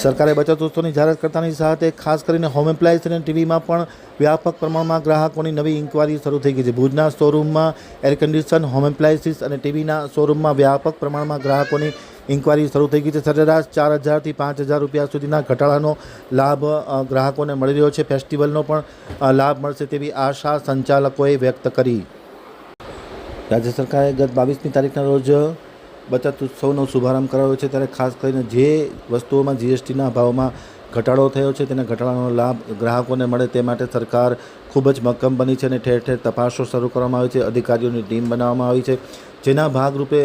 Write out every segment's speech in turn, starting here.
સરકારે બચત વસ્તુની જાહેરાત કરતાની સાથે ખાસ કરીને હોમ એપ્લાયન્સ અને ટીવીમાં પણ વ્યાપક પ્રમાણમાં ગ્રાહકોની નવી ઇન્કવાયરી શરૂ થઈ ગઈ છે. ભુજના શોરૂમમાં એર કન્ડિશન હોમ એપ્લાયન્સીસ અને ટીવીના શોરૂમમાં વ્યાપક પ્રમાણમાં ગ્રાહકોની ઇન્કવાયરી શરૂ થઈ ગઈ છે. સરેરાશ ચાર હજારથી પાંચ હજાર રૂપિયા સુધીના ઘટાડાનો લાભ ગ્રાહકોને મળી રહ્યો છે. ફેસ્ટિવલનો પણ લાભ મળશે તેવી આશા સંચાલકોએ વ્યક્ત કરી. રાજ્ય સરકારે ગત બાવીસમી તારીખના રોજ બચત ઉત્સવનો શુભારંભ કરાયો છે ત્યારે ખાસ કરીને જે વસ્તુઓમાં જીએસટીના ભાવમાં ઘટાડો થયો છે તેને ઘટાડાનો લાભ ગ્રાહકોને મળે તે માટે સરકાર ખૂબ જ મક્કમ બની છે અને ઠેર ઠેર તપાસો શરૂ કરવામાં આવી છે. અધિકારીઓની ટીમ બનાવવામાં આવી છે. જેના ભાગરૂપે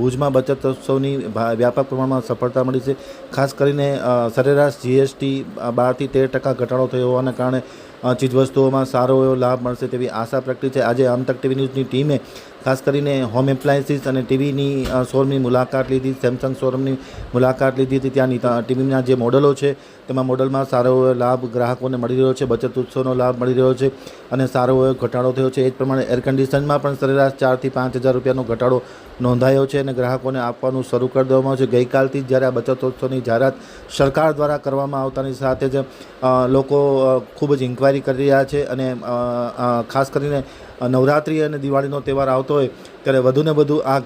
ભુજમાં બચત ઉત્સવની વ્યાપક પ્રમાણમાં સફળતા મળી છે. ખાસ કરીને સરેરાશ જીએસટી બારથી તેર ટકા ઘટાડો થયો હોવાના કારણે ચીજવસ્તુઓમાં સારો એવો લાભ મળશે તેવી આશા પ્રગટી છે. આજે અમતક ટીવી ન્યૂઝની ટીમે ખાસ કરીને હોમ એપ્લાયન્સીસ અને ટીવીની શોરૂમની મુલાકાત લીધી. સેમસંગ શોરૂમની મુલાકાત લીધી હતી. ત્યાંની ટીવીના જે મોડલો છે, તેમાં મોડલમાં સારો એવો લાભ ગ્રાહકોને મળી રહ્યો છે. બચત ઉત્સવનો લાભ મળી રહ્યો છે અને સારો એવો ઘટાડો થયો છે. એ જ પ્રમાણે એર કન્ડિશનમાં પણ સરેરાશ ચારથી પાંચ હજાર રૂપિયાનો ઘટાડો નોંધાયો છે અને ગ્રાહકોને આપવાનું શરૂ કરી દેવામાં આવ્યું છે. ગઈકાલથી જ્યારે આ બચત ઉત્સવની જાહેરાત સરકાર દ્વારા કરવામાં આવતાની સાથે જ લોકો ખૂબ જ ઇન્ક્વાયરી કરી રહ્યા છે અને ખાસ કરીને નવરાત્રિ અને દિવાળીનો તહેવાર આવતો હોય ત્યારે વધુને વધુ આ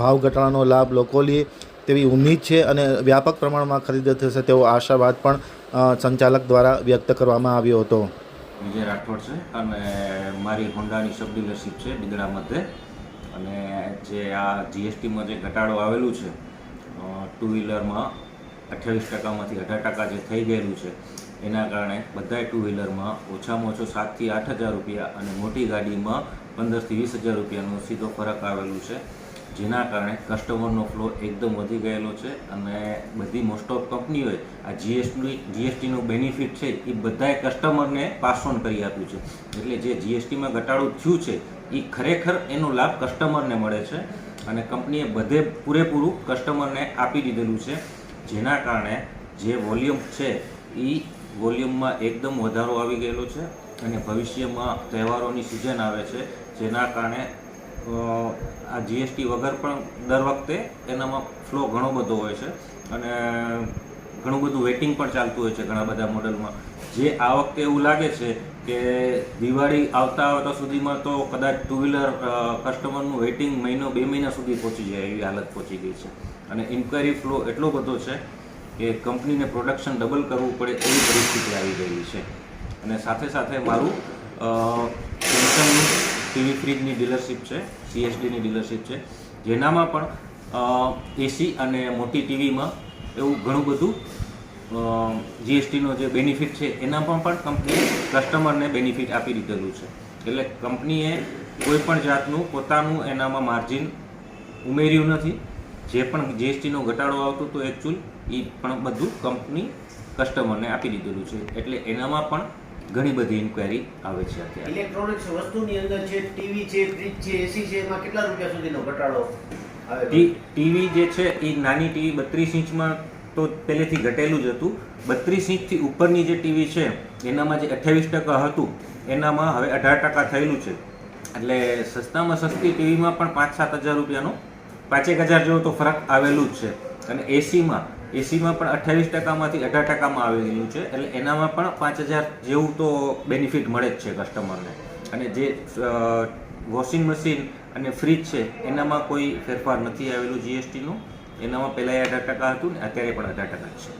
ભાવ ઘટાડાનો લાભ લોકો લે તેવી ઉમ્મીદ છે અને વ્યાપક પ્રમાણમાં ખરીદ થશે તેવો આશાવાદ પણ સંચાલક દ્વારા વ્યક્ત કરવામાં આવ્યો હતો. વિજય રાઠોડ છે અને મારી હોન્ડાની સબ ડીલરશીપ છે બિદડા મધ્યે. અને જે આ જીએસટીમાં જે ઘટાડો આવેલું છે ટુ વ્હીલરમાં અઠ્યાવીસ ટકામાંથી અઢાર ટકા જે થઈ ગયેલું છે, એના કારણે બધાય ટુ વ્હીલરમાં ઓછામાં ઓછો સાતથી આઠ હજાર રૂપિયા અને મોટી ગાડીમાં પંદરથી વીસ હજાર રૂપિયાનો સીધો ફરક આવેલું છે. જેના કારણે કસ્ટમરનો ફ્લો એકદમ વધી ગયેલો છે અને બધી મોસ્ટ ઓફ કંપનીઓએ આ જીએસટી જીએસટીનો બેનિફિટ છે એ બધાએ કસ્ટમરને પાસ ઓન કરી આપ્યું છે. એટલે જે જીએસટીમાં ઘટાડો થયું છે, એ ખરેખર એનો લાભ કસ્ટમરને મળે છે અને કંપનીએ બધે પૂરેપૂરું કસ્ટમરને આપી દીધેલું છે. જેના કારણે જે વોલ્યુમ છે એ વોલ્યુમમાં એકદમ વધારો આવી ગયેલો છે અને ભવિષ્યમાં તહેવારોની સિઝન આવે છે, જેના કારણે આ જીએસટી વગર પણ દર વખતે એનામાં ફ્લો ઘણો બધો હોય છે. અને ઘણું બધું વેટિંગ પણ ચાલતું હોય છે ઘણા બધા મોડલમાં. જે આ વખતે એવું લાગે છે કે દિવાળી આવતા આવતા સુધીમાં તો કદાચ ટુ વ્હીલર કસ્ટમરનું વેઇટિંગ મહિનો, બે મહિના સુધી પહોંચી જાય એવી હાલત પહોંચી ગઈ છે. અને ઇન્ક્વાયરી ફ્લો એટલો બધો છે કે કંપનીને પ્રોડક્શન ડબલ કરવું પડે એવી પરિસ્થિતિ આવી ગયેલી છે. અને સાથે સાથે મારું સેમસંગનું ટીવી ફ્રીજની ડીલરશીપ છે સીએસડીની ડીલરશીપ છે. જેનામાં પણ એસી અને મોટી ટીવીમાં એવું ઘણું બધું જીએસટીનો જે બેનિફિટ છે, એનામાં પણ કંપની કસ્ટમરને બેનિફિટ આપી દીધેલું છે. એટલે કંપનીએ કોઈ પણ જાતનું પોતાનું એનામાં માર્જિન ઉમેર્યું નથી. જે પણ જીએસટીનો ઘટાડો આવતો હતો એકચ્યુઅલ એ પણ બધું કંપની કસ્ટમરને આપી દીધેલું છે. એટલે એનામાં પણ ઘણી બધી ઇન્ક્વાયરી આવે છે અત્યારે. ઇલેક્ટ્રોનિક્સ વસ્તુની અંદર છે ટીવી છે ફ્રીજ છે એસી છે એમાં કેટલા રૂપિયા સુધીનો ઘટાડો ટીવી જે છે એ નાની ટીવી બત્રીસ ઇંચમાં તો પહેલેથી ઘટેલું જ હતું. બત્રીસ ઇંચથી ઉપરની જે ટીવી છે એનામાં જે અઠ્યાવીસ ટકા હતું એનામાં હવે અઢાર ટકા થયેલું છે. એટલે સસ્તામાં સસ્તી ટીવીમાં પણ પાંચ સાત હજાર રૂપિયાનો પાંચેક હજાર જેવો તો ફરક આવેલું જ છે. અને એસીમાં એસીમાં પણ અઠ્યાવીસ ટકામાંથી અઢાર ટકામાં આવેલું છે. એટલે એનામાં પણ પાંચ હજાર જેવું તો બેનિફિટ મળે જ છે કસ્ટમરને અને જે વોશિંગ મશીન અને ફ્રીજ છે, એનામાં કોઈ ફેરફાર નથી આવેલું જીએસટીનું એનામાં પહેલાં અઢાર ટકા હતું ને અત્યારે પણ અઢાર ટકા છે.